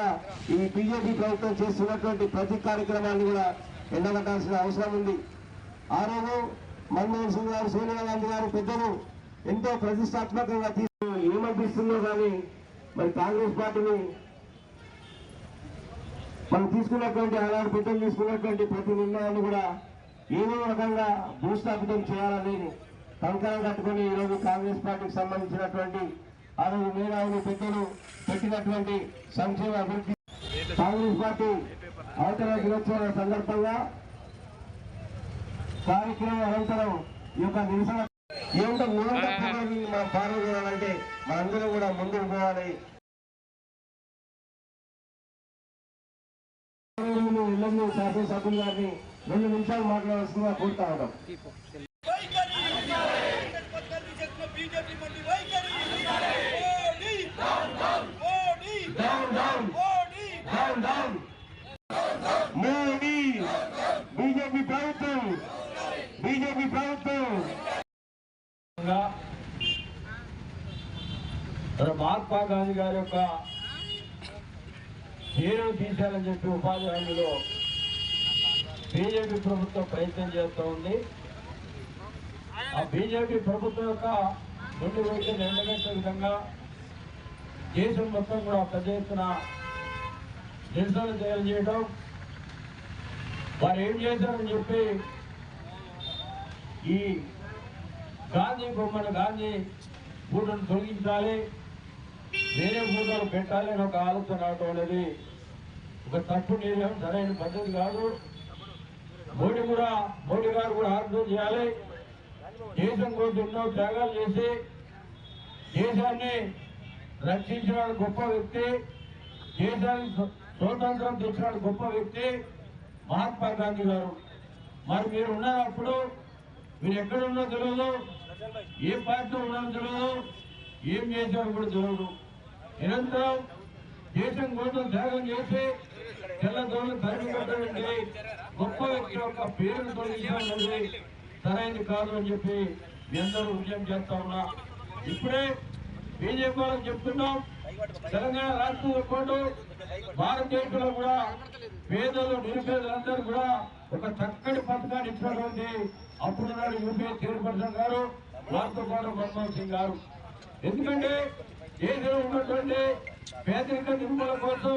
విధంగా ఈ బీజేపీ ప్రభుత్వం చేస్తున్నటువంటి ప్రతి కార్యక్రమాన్ని కూడా ఎండగట్టాల్సిన అవసరం ఉంది. ఆ రోజు మన్మోహన్ సింగ్ గారు సోనియా గాంధీ గారు పెద్దలు ఎంతో ప్రతిష్టాత్మకంగా తీసుకు ఏమనిపిస్తుందో కానీ మరి కాంగ్రెస్ పార్టీని మనం తీసుకున్నటువంటి ఆనాడు పెద్దలు తీసుకున్నటువంటి ప్రతి నిర్ణయాన్ని కూడా ఏదో రకంగా భూస్థాపితం చేయాలని కంకణం కట్టుకొని ఈరోజు కాంగ్రెస్ పార్టీకి సంబంధించినటువంటి ఆ రోజు మేధావులు పెద్దలు పెట్టినటువంటి సంక్షేమ అభివృద్ధి కాంగ్రెస్ పార్టీ అవతర దినోత్సవాల సందర్భంగా కార్యక్రమం అనంతరం ఈ యొక్క నిరసన ఏమిటో మనం పాల్గొనాలంటే మనందరం కూడా ముందుకు పోవాలి. ఇళ్ళని శాసనసభ్యులు గారిని రెండు నిమిషాలు మాట్లాడాల్సిందిగా కోరుతా ఉన్నాం బీజేపీ మండి వైఖరి Modi Modi down down Modi down down Modi BJP ప్రభుత్వం బీజేపీ ప్రభుత్వం. మహాత్మా గాంధీ గారి యొక్క పేరును తీశారని చెప్పి ఉపాధి హామీలో బీజేపీ ప్రభుత్వం ప్రయత్నం చేస్తూ ఉంది. ఆ బీజేపీ ప్రభుత్వం యొక్క రెండు వైఖరిని ఎండగట్టే విధంగా దేశం మొత్తం కూడా పెద్ద ఎత్తున నిరసన చేయడం వారు ఏం చేశారని చెప్పి ఈ గాంధీ బొమ్మను గాంధీ ఫోటోను తొలగించాలి. వేరే ఫోటోలు పెట్టాలి అని ఒక ఆలోచన రావటం అనేది ఒక తప్పు నిర్ణయం సరైన పద్ధతి కాదు. మోడీ కూడా మోడీ గారు కూడా ఆర్థం చేయాలి. దేశం కోసం ఎన్నో త్యాగాలు చేసి దేశాన్ని రక్షించిన గొప్ప వ్యక్తి దేశానికి స్వతంత్రం స్వాతంత్రం తెచ్చిన గొప్ప వ్యక్తి మహాత్మా గాంధీ గారు. మరి మీరు ఉన్నప్పుడు మీరు ఎక్కడున్నా తెలియదు ఏ పార్టీలో ఉన్నారో తెలియదు ఏం చేశారో కూడా తెలియదు నిరంతరం దేశం కోసం త్యాగం చేసి తెల్లదోళ్ళు తరిమి కొట్టండి గొప్ప వ్యక్తి యొక్క పేరును తొలగించాలన్నది సరైనది కాదు అని చెప్పి మీ అందరూ విజయం చేస్తా ఉన్నా. ఇప్పుడే బీజేపీ వాళ్ళకి చెప్తున్నాం. తెలంగాణ రాష్ట్రంతో పాటు భారతదేశంలో కూడా పేదలు నిరుపేదలందరూ కూడా ఒక చక్కటి పథకాన్ని ఇచ్చినటువంటి అప్పుడు నాడు యూపీఏ చైర్పర్సన్ గారు వారితో పాటు మన్మోహన్ సింగ్ గారు. ఎందుకంటే దేశంలో ఉన్నటువంటి పేదరిక నిర్మూలన కోసం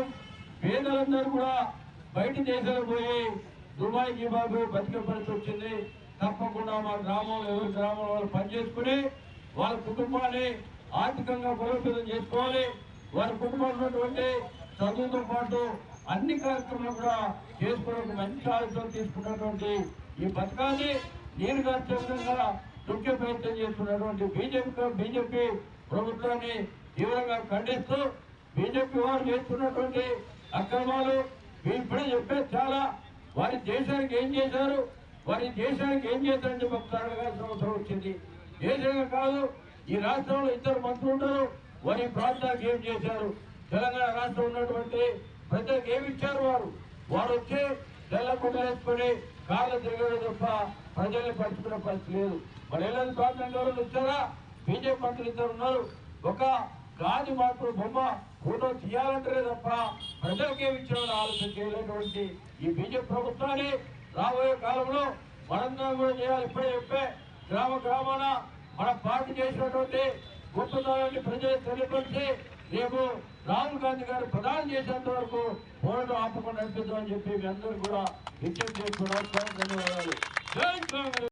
పేదలందరూ కూడా బయట దేశాలకు పోయి దుబాయ్ జీబాబు బతికే పరిస్థితి వచ్చింది. తప్పకుండా మా గ్రామంలో ఎవరి గ్రామంలో వాళ్ళు పనిచేసుకుని వాళ్ళ కుటుంబాన్ని ఆర్థికంగా బలోపేతం చేసుకోవాలి. వారి కుటుంబంలో చదువుతో పాటు అన్ని కార్యక్రమాలు కూడా చేసుకోవడానికి మంచి ఆలోచన తీసుకున్నటువంటి ఈ పథకాన్ని నేను గార్చే విధంగా ముఖ్య ప్రయత్నం చేస్తున్నటువంటి బీజేపీ బీజేపీ ప్రభుత్వాన్ని తీవ్రంగా ఖండిస్తూ బీజేపీ వారు చేస్తున్నటువంటి అక్రమాలు మేము ఇప్పుడే చెప్పేది చాలా. వారి దేశానికి ఏం చేశారు? వారి దేశానికి ఏం చేశారని చెప్పి ఒకసారి అవసరం వచ్చింది. దేశంగా కాదు ఈ రాష్ట్రంలో ఇద్దరు మంత్రులు ఉంటారు వారి ప్రాంతానికి ఏం చేశారు? తెలంగాణ రాష్ట్రం ఉన్నటువంటి ప్రజలకు ఏమి ఇచ్చారు వారు? వారు వచ్చి తెల్ల కాళ్ళు తిరగడం తప్ప ప్రజల్ని పంచుకునే పరిస్థితి లేదు. మరి ఎలా ప్రాంతంలో ఎవరు వచ్చారా? బీజేపీ మంత్రులు ఇద్దరు ఉన్నారు. ఒక గాజు మాత్రం బొమ్మ ఫోటో తీయాలంటారే తప్ప ప్రజలకు ఏమి ఇచ్చారని ఆలోచన చేయలేటువంటి ఈ బీజేపీ ప్రభుత్వాన్ని రాబోయే కాలంలో మనందరం కూడా చేయాలి. ఇప్పుడే చెప్పే గ్రామ గ్రామాన మన పార్టీ చేసినటువంటి గొప్పతనాన్ని ప్రజలకు తెలియపరిచి రేపు రాహుల్ గాంధీ గారు ప్రధానం చేసేంత వరకు పోరాటం ఆపకుండా నడిపిద్దామని చెప్పి మీ అందరూ కూడా విజ్ఞప్తి చేసుకోవడానికి ధన్యవాదాలు.